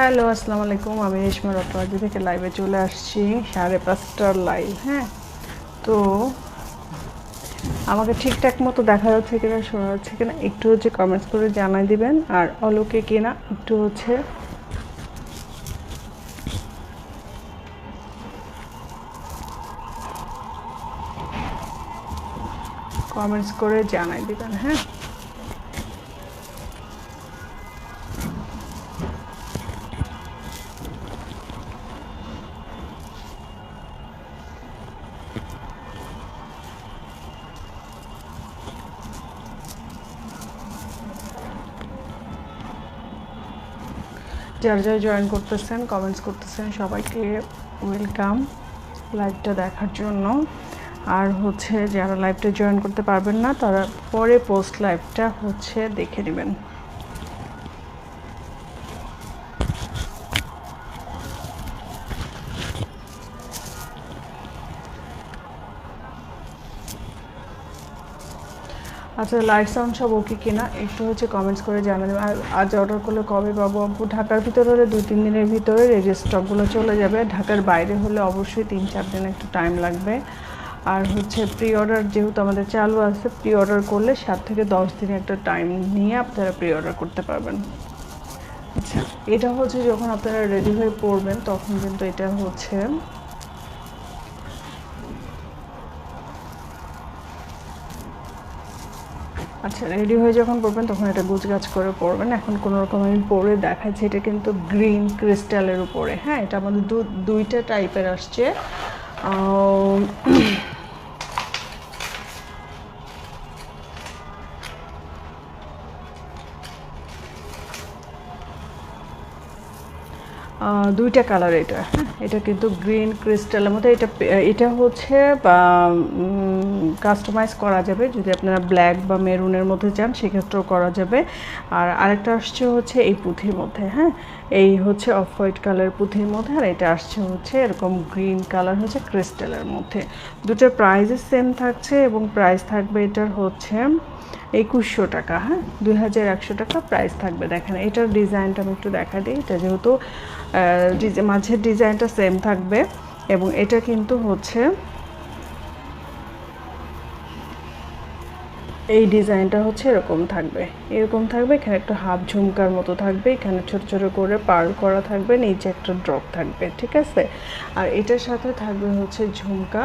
Hello, আসসালামু আলাইকুম। আমি রেশমা রটবাজি থেকে লাইভে চলে আসছি সাড়ে পাঁচটার লাইভ হ্যাঁ? তো আমাকে ঠিকঠাক মতো দেখা যাচ্ছে কিনা, শোনা যাচ্ছে কিনা, একটু হচ্ছে কমেন্টস করে জানাই দিবেন। আর অলোকে কিনা, একটু হচ্ছে কমেন্টস করে জানাই দিবেন হ্যাঁ? যারা যারা জয়েন করতেছেন কমেন্টস করতেছেন, সবাইকে ওয়েলকাম লাইভটা দেখার জন্য। আর হচ্ছে, যারা লাইভটা জয়েন করতে পারবেন না, তারা পরে পোস্ট লাইভটা হচ্ছে দেখে নেবেন। আচ্ছা লাইট সাউন্ড সব ওকে কিনা? একটু হচ্ছে কমেন্টস করে জানাবেন। আর আজ অর্ডার করলে কবে পাবো আপু? ঢাকার ভিতরে হলে দুই, তিন দিনের ভিতরে রেডি স্টকগুলো চলে যাবে। ঢাকার বাইরে হলে অবশ্যই তিন, চার দিন একটু টাইম লাগবে। আর হচ্ছে প্রি অর্ডার যেহেতু আমাদের চালু আছে প্রি অর্ডার করলে সাত থেকে দশ দিনে একটা টাইম নিয়ে আপনারা প্রি অর্ডার করতে পারবেন। আচ্ছা এটা হচ্ছে যখন আপনারা রেডি হয়ে পড়বেন, তখন কিন্তু এটা হচ্ছে আচ্ছা রেডি হয়ে যখন পড়বেন, তখন এটা গুছ গাছ করে পড়বেন। এখন কোনো রকম আমি পরে দেখাচ্ছি, এটা কিন্তু গ্রিন ক্রিস্টালের উপরে। হ্যাঁ এটা আমাদের দুইটা টাইপের আসছে। দুইটা কালার এটা। হ্যাঁ এটা কিন্তু গ্রিন ক্রিস্টালের মধ্যে এটা এটা হচ্ছে কাস্টমাইজ করা যাবে। যদি আপনারা ব্ল্যাক বা মেরুনের মধ্যে চান, সেক্ষেত্রেও করা যাবে। আর আরেকটা আসছে হচ্ছে এই পুঁথির মধ্যে। হ্যাঁ এই হচ্ছে অফ হোয়াইট কালার পুঁথির মধ্যে। আর এটা আসছে হচ্ছে এরকম গ্রিন কালার হচ্ছে ক্রিস্টালের মধ্যে। দুটোর প্রাইসই সেম থাকছে এবং প্রাইস থাকবে এটার হচ্ছে একুশশো টাকা হ্যাঁ? দুই হাজার একশো টাকা প্রাইস থাকবে। দেখেন, এটার ডিজাইনটা আমি একটু দেখা দিই। এটা যেহেতু মাঝের ডিজাইনটা সেম থাকবে এবং এটা কিন্তু হচ্ছে এই ডিজাইনটা হচ্ছে এরকম থাকবে। এরকম থাকবে, এখানে একটা হাফ ঝুমকার মতো থাকবে, এখানে ছোট ছোট করে পার্ল করা থাকবে, নিচে একটা ড্রপ থাকবে, ঠিক আছে? আর এটার সাথে থাকবে হচ্ছে ঝুমকা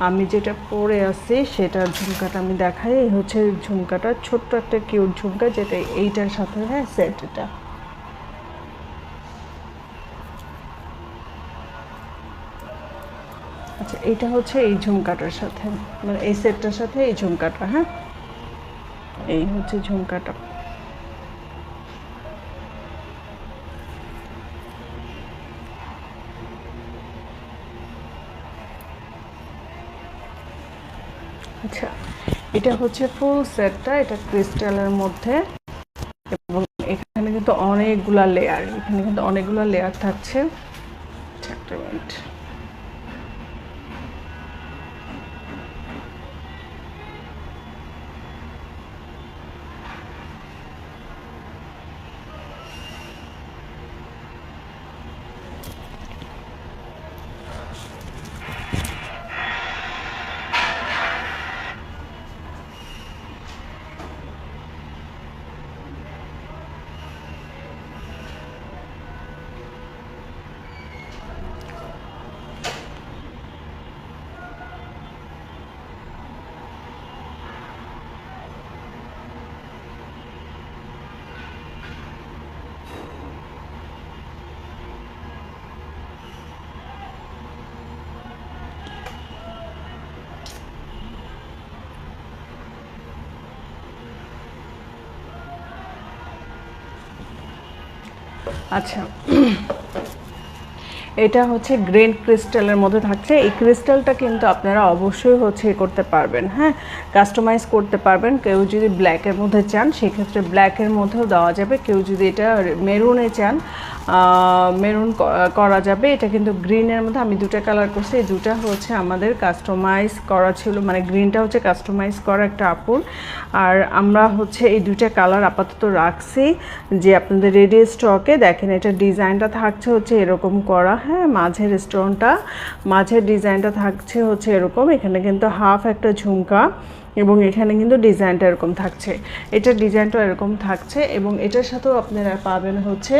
আমি যেটা পরে আছি সেটার ঝুমকাটা আমি দেখাই। এই হচ্ছে ঝুমকাটা, ছোট্ট একটা কিউট ঝুমকা যেটা এইটার সাথে হ্যাঁ সেট এটা। আচ্ছা এটা হচ্ছে এই ঝুমকাটার সাথে মানে এই সেটটার সাথে এই ঝুমকাটা হ্যাঁ? এই হচ্ছে ঝুমকাটা। আচ্ছা এটা হচ্ছে ফুল সেটটা এটা ক্রিস্টালের মধ্যে। এবং এখানে কিন্তু অনেকগুলা লেয়ার এখানে কিন্তু অনেকগুলা লেয়ার থাকছে। আচ্ছা, একটা মিনিট আচ্ছা। এটা হচ্ছে গ্রেন ক্রিস্টালের মধ্যে থাকছে। এই ক্রিস্টালটা কিন্তু আপনারা অবশ্যই হচ্ছে করতে পারবেন হ্যাঁ? কাস্টমাইজ করতে পারবেন। কেউ যদি ব্ল্যাকের মধ্যে চান, সেক্ষেত্রে ব্ল্যাকের মধ্যেও দেওয়া যাবে। কেউ যদি এটা মেরুনে চান মেরুন করা যাবে। এটা কিন্তু গ্রিনের মধ্যে, আমি দুটো কালার করছি। এই দুটা হচ্ছে আমাদের কাস্টমাইজ করা ছিল মানে গ্রিনটা হচ্ছে কাস্টমাইজ করা একটা আপুর। আর আমরা হচ্ছে এই দুইটা কালার আপাতত রাখছি, যে আপনাদের রেডি স্টকে। দেখেন, এটা ডিজাইনটা থাকছে হচ্ছে এরকম করা হ্যাঁ মাঝের স্টোনটা মাঝের ডিজাইনটা থাকছে হচ্ছে এরকম। এখানে কিন্তু হাফ একটা ঝুমকা। এবং এখানে কিন্তু ডিজাইনটা এরকম থাকছে। এটার ডিজাইনটা এরকম থাকছে এবং এটার সাথেও আপনারা পাবেন হচ্ছে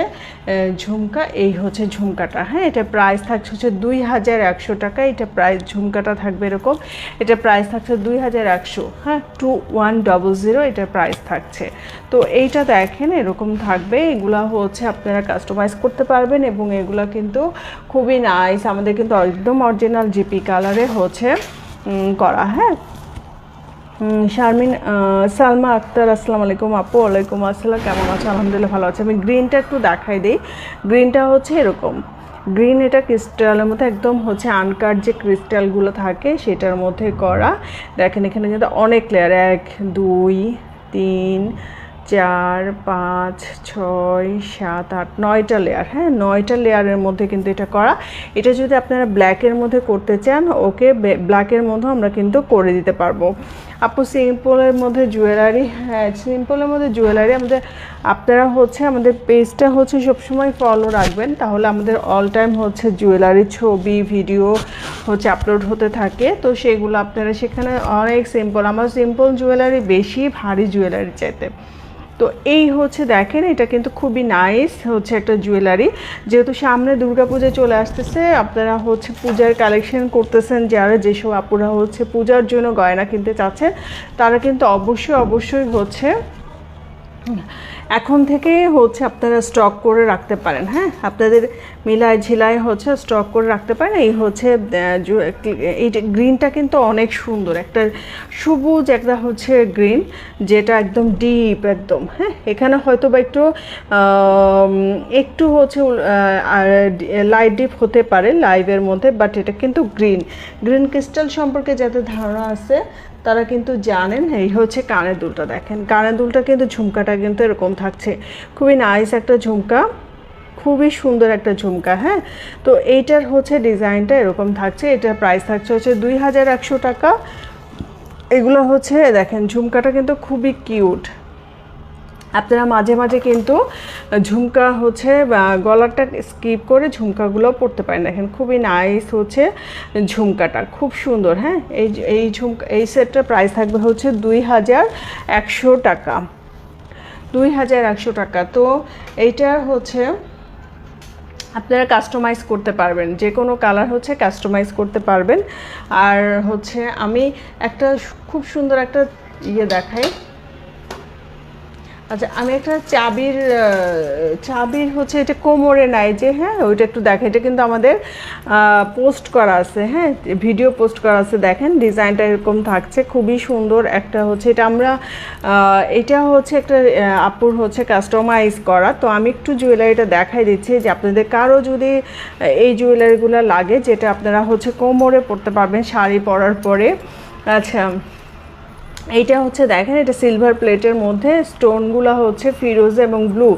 ঝুমকা। এই হচ্ছে ঝুমকাটা। হ্যাঁ এটা প্রাইস থাকছে হচ্ছে দুই হাজার একশো টাকা। এটা প্রাইস ঝুমকাটা থাকবে এরকম। এটা প্রাইস থাকছে দুই হাজার একশো। হ্যাঁ টু ওয়ান ডবল জিরো এটা প্রাইস থাকছে। তো এইটা দেখেন, এরকম থাকবে। এগুলা হচ্ছে আপনারা কাস্টমাইজ করতে পারবেন এবং এগুলা কিন্তু খুবই নাইস আমাদের কিন্তু একদম অরিজিনাল জিপি কালারে হচ্ছে করা। হ্যাঁ শারমিন সালমা আক্তার, আসসালামু আলাইকুম আপু, ওয়ালাইকুম আসসালাম, কেমন আছে? আলহামদুলিল্লাহ ভালো আছে। আমি গ্রিনটা একটু দেখাই দিই। গ্রিনটা হচ্ছে এরকম। গ্রিন এটা ক্রিস্টালের মধ্যে একদম হচ্ছে আনকার যে ক্রিস্টালগুলো থাকে, সেটার মধ্যে করা। দেখেন, এখানে কিন্তু অনেক লেয়ার এক, দুই, তিন, চার, পাঁচ, ছয়, সাত, আট, নয়টা লেয়ার হ্যাঁ নয়টা লেয়ারের মধ্যে কিন্তু এটা করা। এটা যদি আপনারা ব্ল্যাকের মধ্যে করতে চান, ওকে ব্ল্যাকের মধ্যে আমরা কিন্তু করে দিতে পারব। আপু, সিম্পলের মধ্যে জুয়েলারি হ্যাঁ সিম্পলের মধ্যে জুয়েলারি আমাদের, আপনারা হচ্ছে আমাদের পেজটা হচ্ছে সবসময় ফলো রাখবেন, তাহলে আমাদের অল টাইম হচ্ছে জুয়েলারি ছবি ভিডিও হচ্ছে আপলোড হতে থাকে, তো সেগুলো আপনারা সেখানে অনেক সিম্পল আমার সিম্পল জুয়েলারি বেশি, ভারী জুয়েলারি চাইতে। তো এই হচ্ছে দেখেন, এটা কিন্তু খুবই নাইস হচ্ছে একটা জুয়েলারি যেহেতু সামনে দুর্গাপূজা চলে আসতেছে, আপনারা হচ্ছে পূজার কালেকশন করতেছেন, যারা যেসব আপুরা হচ্ছে পূজার জন্য গয়না কিনতে চাচ্ছেন, তারা কিন্তু অবশ্যই অবশ্যই হচ্ছে এখন থেকে হচ্ছে আপনারা স্টক করে রাখতে পারেন হ্যাঁ? আপনাদের মিলায় ঝিলায় হচ্ছে স্টক করে রাখতে পারেন। এই হচ্ছে এই গ্রিনটা কিন্তু অনেক সুন্দর। একটা সবুজ, একটা হচ্ছে গ্রিন যেটা একদম ডিপ একদম হ্যাঁ? এখানে হয়তো বা একটু একটু হচ্ছে লাইট ডিপ হতে পারে লাইভের মধ্যে বাট এটা কিন্তু গ্রিন গ্রিন ক্রিস্টাল সম্পর্কে যাদের ধারণা আছে তারা কিন্তু জানেন, এই হচ্ছে কানের দুলটা দেখেন। কানের দুলটা কিন্তু ঝুমকাটা কিন্তু এরকম থাকছে। খুবই নাইস একটা ঝুমকা, খুবই সুন্দর একটা ঝুমকা হ্যাঁ? তো এইটার হচ্ছে ডিজাইনটা এরকম থাকছে। এটার প্রাইস থাকছে হচ্ছে দুই হাজার একশো টাকা। এগুলো হচ্ছে, দেখেন, ঝুমকাটা কিন্তু খুবই কিউট আপনারা মাঝে মাঝে কিন্তু ঝুমকা হচ্ছে গলারটা স্কিপ করে ঝুমকাগুলো পড়তে পারেন। দেখেন খুবই নাইস হচ্ছে ঝুমকাটা, খুব সুন্দর হ্যাঁ? এই এই ঝুমকা, এই সেটটার প্রাইস থাকবে হচ্ছে দুই হাজার একশো টাকা। দুই হাজার একশো টাকা। তো এইটার হচ্ছে আপনারা কাস্টমাইজ করতে পারবেন। যে কোনো কালার হচ্ছে কাস্টমাইজ করতে পারবেন। আর হচ্ছে আমি একটা খুব সুন্দর একটা ইয়ে দেখাই। আচ্ছা আমি একটা চাবির চাবির হচ্ছে এটা কোমরে নাই যে হ্যাঁ ওইটা একটু দেখে এটা কিন্তু আমাদের পোস্ট করা আছে হ্যাঁ ভিডিও পোস্ট করা আছে, দেখেন। ডিজাইনটা এরকম থাকছে, খুবই সুন্দর একটা হচ্ছে। এটা আমরা এটা হচ্ছে একটা আপুর হচ্ছে কাস্টমাইজ করা। তো আমি একটু জুয়েলারিটা দেখাই দিচ্ছি যে, আপনাদের কারও যদি এই জুয়েলারিগুলো লাগে, যেটা আপনারা হচ্ছে কোমরে পড়তে পারবেন, শাড়ি পরার পরে। আচ্ছা। এইটা হচ্ছে দেখেন এটা সিলভার প্লেটের মধ্যে স্টোনগুলো হচ্ছে ফিরোজ এবং ব্লু।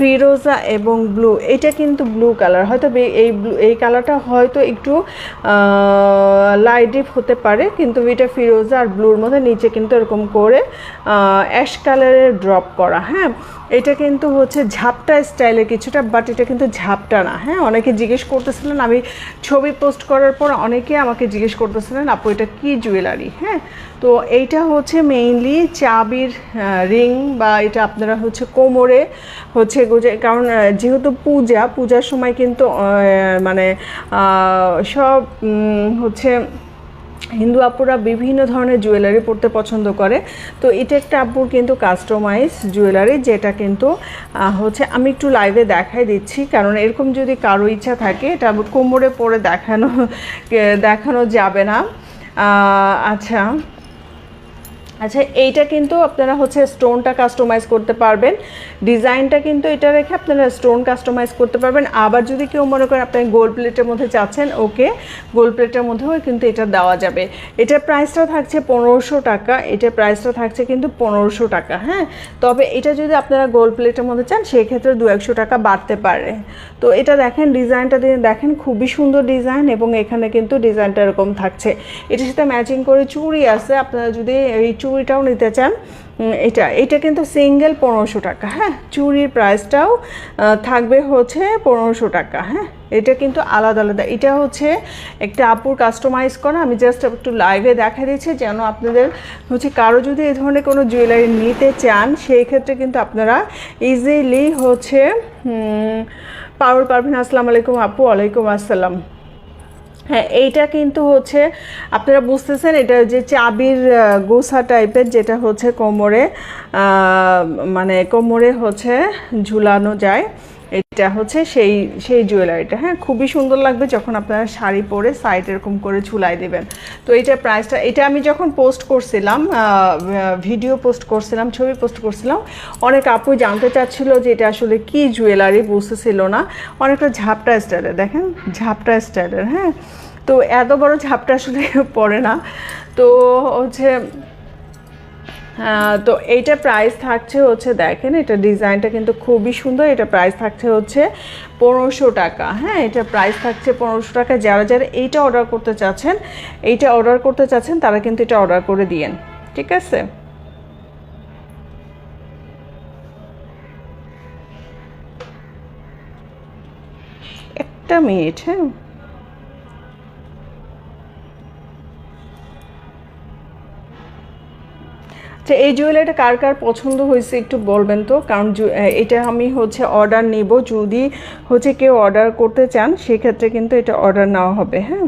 ফিরোজা এবং ব্লু, এটা কিন্তু ব্লু কালার। হয়তো এই ব্লু এই কালারটা হয়তো একটু লাইট হতে পারে, কিন্তু এটা ফিরোজা আর ব্লুর মধ্যে নিচে কিন্তু এরকম করে অ্যাশ কালারের ড্রপ করা হ্যাঁ? এটা কিন্তু হচ্ছে ঝাপটা স্টাইলের কিছুটা বাট এটা কিন্তু ঝাপটা না হ্যাঁ? অনেকে জিজ্ঞেস করতেছিলেন, আমি ছবি পোস্ট করার পর অনেকে আমাকে জিজ্ঞেস করতেছিলেন, আপু, এটা কী জুয়েলারি হ্যাঁ? তো এইটা হচ্ছে মেইনলি চাবির রিং বা এটা আপনারা হচ্ছে কোমরে হচ্ছে কারণ যেহেতু পূজা, পূজার সময় কিন্তু মানে সব হচ্ছে হিন্দু আপুরা বিভিন্ন ধরনের জুয়েলারি পরতে পছন্দ করে। তো এটা একটা আপুর কিন্তু কাস্টমাইজ জুয়েলারি যেটা কিন্তু হচ্ছে আমি একটু লাইভে দেখাই দিচ্ছি। কারণ এরকম যদি কারও ইচ্ছা থাকে, এটা কোমরে পরে দেখানো দেখানো যাবে না। আচ্ছা। আচ্ছা এইটা কিন্তু আপনারা হচ্ছে স্টোনটা কাস্টমাইজ করতে পারবেন। ডিজাইনটা কিন্তু এটা রেখে আপনারা স্টোন কাস্টমাইজ করতে পারবেন। আবার যদি কেউ মনে করেন আপনি গোল্ড প্লেটের মধ্যে চাচ্ছেন, ওকে গোল্ড প্লেটের মধ্যেও কিন্তু এটা দেওয়া যাবে। এটার প্রাইসটা থাকছে পনেরোশো টাকা এটার প্রাইসটা থাকছে কিন্তু পনেরোশো টাকা হ্যাঁ? তবে এটা যদি আপনারা গোল্ড প্লেটের মধ্যে চান, সেক্ষেত্রে দু একশো টাকা বাড়তে পারে। তো এটা দেখেন ডিজাইনটা দিয়ে দেখেন, খুবই সুন্দর ডিজাইন এবং এখানে কিন্তু ডিজাইনটা এরকম থাকছে। এটার সাথে ম্যাচিং করে চুড়ি আছে, আপনারা যদি এই চুড়িটাও নিতে চান এটা এটা কিন্তু সিঙ্গেল পনেরোশো টাকা হ্যাঁ? চুড়ির প্রাইসটাও থাকবে হচ্ছে পনেরোশো টাকা হ্যাঁ? এটা কিন্তু আলাদা আলাদা। এটা হচ্ছে একটা আপুর কাস্টমাইজ করা। আমি জাস্ট একটু লাইভে দেখা দিচ্ছি যেন আপনাদের হচ্ছে কারও যদি এই ধরনের কোনো জুয়েলারি নিতে চান, সেই ক্ষেত্রে কিন্তু আপনারা ইজিলি হচ্ছে পাওয়ার পারবেন আসসালামু আলাইকুম আপু, ওয়ালাইকুম আসসালাম। হ্যাঁ এইটা কিন্তু হচ্ছে, আপনারা বুঝতেছেন, এটা যে চাবির গোসা টাইপের যেটা হচ্ছে কোমরে মানে কোমরে হচ্ছে ঝুলানো যায়। এটা হচ্ছে সেই সেই জুয়েলারিটা হ্যাঁ খুবই সুন্দর লাগবে যখন আপনারা শাড়ি পরে সাইড এরকম করে ঝুলাই দেবেন। তো এইটার প্রাইসটা এটা আমি যখন পোস্ট করছিলাম ভিডিও পোস্ট করছিলাম, ছবি পোস্ট করছিলাম, অনেক আপু জানতে চাচ্ছিল যে এটা আসলে কি জুয়েলারি বুঝতেছিল না। অনেকটা ঝাপটা স্টাইলের দেখেন, ঝাপটা স্টাইলের হ্যাঁ। তো এত বড় ঝাপটা আসলে পড়ে না। তো হচ্ছে তো এইটা প্রাইস থাকছে হচ্ছে দেখেন, এটা ডিজাইনটা কিন্তু খুবই সুন্দর, এটা প্রাইস থাকছে হচ্ছে পনেরোশো টাকা। হ্যাঁ এটা প্রাইস থাকছে পনেরোশো টাকা। যারা যারা এইটা অর্ডার করতে চাচ্ছেন, এইটা অর্ডার করতে চাচ্ছেন, তারা কিন্তু এটা অর্ডার করে দিয়েন, ঠিক আছে? একটা মিনিট হ্যাঁ। আচ্ছা এই জুয়েলারিটা কার কার পছন্দ হয়েছে একটু বলবেন তো? কারণ এটা আমি হচ্ছে অর্ডার নেব। যদি হচ্ছে কেউ অর্ডার করতে চান, সেক্ষেত্রে কিন্তু এটা অর্ডার নেওয়া হবে হ্যাঁ?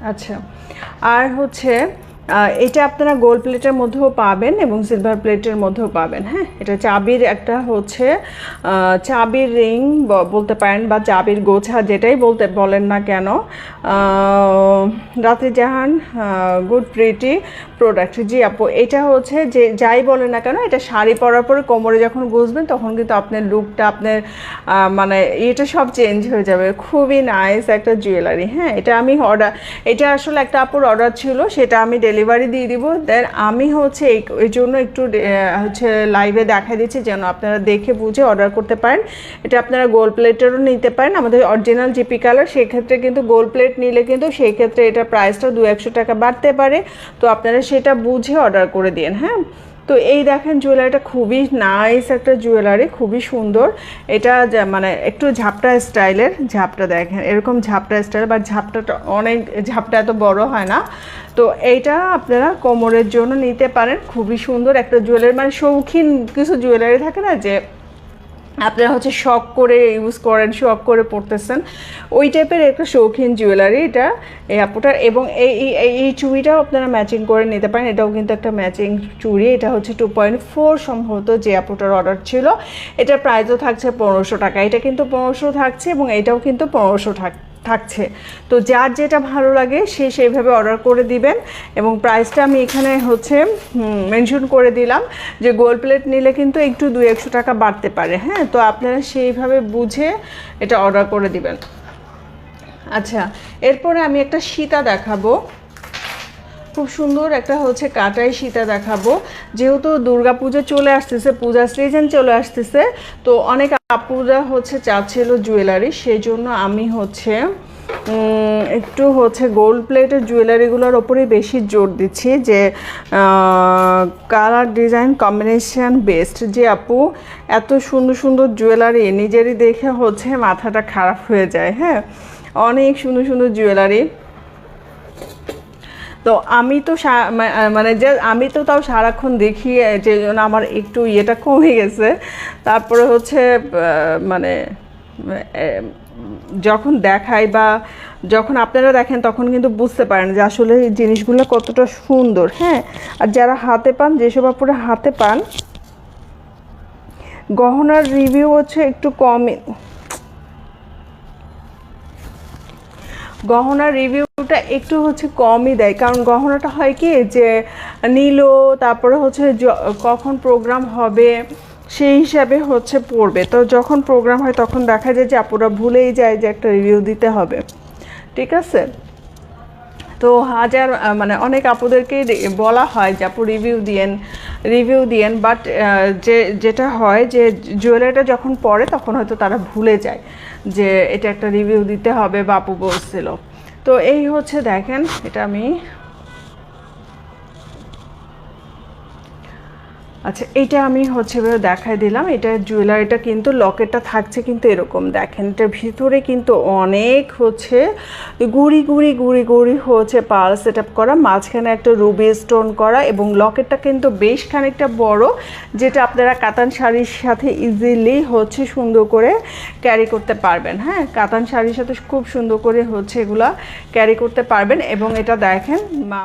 আচ্ছা। আর হচ্ছে এটা আপনারা গোল্ড প্লেটের মধ্যেও পাবেন এবং সিলভার প্লেটের মধ্যেও পাবেন হ্যাঁ? এটা চাবির একটা হচ্ছে চাবির রিং বলতে পারেন বা চাবির গোছা যেটাই বলতে, বলেন না কেন। রাতে জাহান গুড প্রিটি প্রোডাক্ট জি আপু, এটা হচ্ছে যে, যাই বলেন না কেন, এটা শাড়ি পরার পরে কোমরে যখন গুজবেন, তখন কিন্তু আপনার লুকটা আপনার মানে এটা সব চেঞ্জ হয়ে যাবে। খুবই নাইস একটা জুয়েলারি হ্যাঁ? এটা আমি অর্ডার এটা আসলে একটা আপুর অর্ডার ছিল, সেটা আমি ডেলিভারি দিয়ে দিব। দেন আমি হচ্ছে এই জন্য একটু হচ্ছে লাইভে দেখা দিচ্ছি যেন আপনারা দেখে বুঝে অর্ডার করতে পারেন। এটা আপনারা গোল্ড প্লেটেরও নিতে পারেন। আমাদের অরিজিনাল জিপি কালার সেক্ষেত্রে কিন্তু গোল্ড প্লেট নিলে কিন্তু সেই ক্ষেত্রে এটা প্রাইসটা দু একশো টাকা বাড়তে পারে। তো আপনারা সেটা বুঝে অর্ডার করে দিন হ্যাঁ? তো এই দেখেন জুয়েলারিটা খুবই নাইস একটা জুয়েলারি, খুবই সুন্দর। এটা মানে একটু ঝাপটা স্টাইলের, ঝাপটা দেখেন, এরকম ঝাপটা স্টাইল বা ঝাপটাটা অনেক, ঝাপটা এত বড় হয় না। তো এইটা আপনারা কোমরের জন্য নিতে পারেন, খুবই সুন্দর একটা জুয়েলারি মানে শৌখিন কিছু জুয়েলারি থাকে না যে আপনারা হচ্ছে শখ করে ইউজ করেন, শখ করে পড়তেছেন। ওই টাইপের একটা শৌখিন জুয়েলারি এটা, এই আপুটার। এবং এই, এই- চুড়িটাও আপনারা ম্যাচিং করে নিতে পারেন। এটাও কিন্তু একটা ম্যাচিং চুড়ি। এটা হচ্ছে টু পয়েন্ট ফোর সম্ভবত যে আপুটার অর্ডার ছিল। এটার প্রাইসও থাকছে পনেরোশো টাকা। এটা কিন্তু পনেরোশো থাকছে এবং এটাও কিন্তু পনেরোশো থাক থাকছে। তো যার যেটা ভালো লাগে, সে সেইভাবে অর্ডার করে দিবেন এবং প্রাইসটা আমি এখানে হচ্ছে মেনশন করে দিলাম যে গোল্ড প্লেট নিলে কিন্তু একটু দু একশো টাকা বাড়তে পারে হ্যাঁ? তো আপনারা সেইভাবে বুঝে এটা অর্ডার করে দিবেন। আচ্ছা এরপরে আমি একটা সীতা দেখাবো। খুব সুন্দর একটা হচ্ছে কাটাই সীতা দেখাবো। যেহেতু দুর্গাপূজা চলে আসতেছে, পূজা সিজন চলে আসতেছে, তো অনেক আপুরা হচ্ছে চাচ্ছিল জুয়েলারি সেই জন্য আমি হচ্ছে একটু হচ্ছে গোল্ড প্লেটের জুয়েলারিগুলোর ওপরেই বেশি জোর দিচ্ছি যে কালার ডিজাইন কম্বিনেশন বেস্ট যে আপু এত সুন্দর সুন্দর জুয়েলারি নিজেরই দেখে হচ্ছে মাথাটা খারাপ হয়ে যায় হ্যাঁ? অনেক সুন্দর সুন্দর জুয়েলারি তো আমি তো মানে যে, আমি তো তাও সারাক্ষণ দেখি যে জন্য আমার একটু ইয়েটা কমে গেছে। তারপরে হচ্ছে মানে যখন দেখাই বা যখন আপনারা দেখেন, তখন কিন্তু বুঝতে পারেন যে আসলে এই জিনিসগুলো কতটা সুন্দর হ্যাঁ? আর যারা হাতে পান যেসব আপুরা হাতে পান, গহনার রিভিউ হচ্ছে একটু কমই। গহনার রিভিউটা একটু হচ্ছে কমই দেয়। কারণ গহনাটা হয় কি যে নিল, তারপরে হচ্ছে কখন প্রোগ্রাম হবে, সেই হিসাবে হচ্ছে পড়বে। তো যখন প্রোগ্রাম হয় তখন দেখা যায় যে আপুরা ভুলেই যায় যে একটা রিভিউ দিতে হবে। ঠিক আছে? তো হাজার মানে অনেক আপুদেরকে বলা হয় যে আপু রিভিউ দিয়েন রিভিউ দিয়েন বাট যে, যেটা হয় যে জুয়েলারিটা যখন পড়ে তখন হয়তো তারা ভুলে যায় যে এটা একটা রিভিউ দিতে হবে বাপু বলছিল। তো এই হচ্ছে দেখেন, এটা আমি আচ্ছা এটা আমি হচ্ছে দেখাই দিলাম। এটা জুয়েলারিটা কিন্তু লকেটটা থাকছে কিন্তু এরকম। দেখেন, এটার ভিতরে কিন্তু অনেক হচ্ছে গুড়ি গুড়ি গুড়ি গুড়ি হচ্ছে পাল সেট আপ করা, মাঝখানে একটা রুবি স্টোন করা এবং লকেটটা কিন্তু বেশ খানিকটা বড়, যেটা আপনারা কাতান শাড়ির সাথে ইজিলি হচ্ছে সুন্দর করে ক্যারি করতে পারবেন। হ্যাঁ কাতান শাড়ির সাথে খুব সুন্দর করে হচ্ছে এগুলা ক্যারি করতে পারবেন এবং এটা দেখেন, মা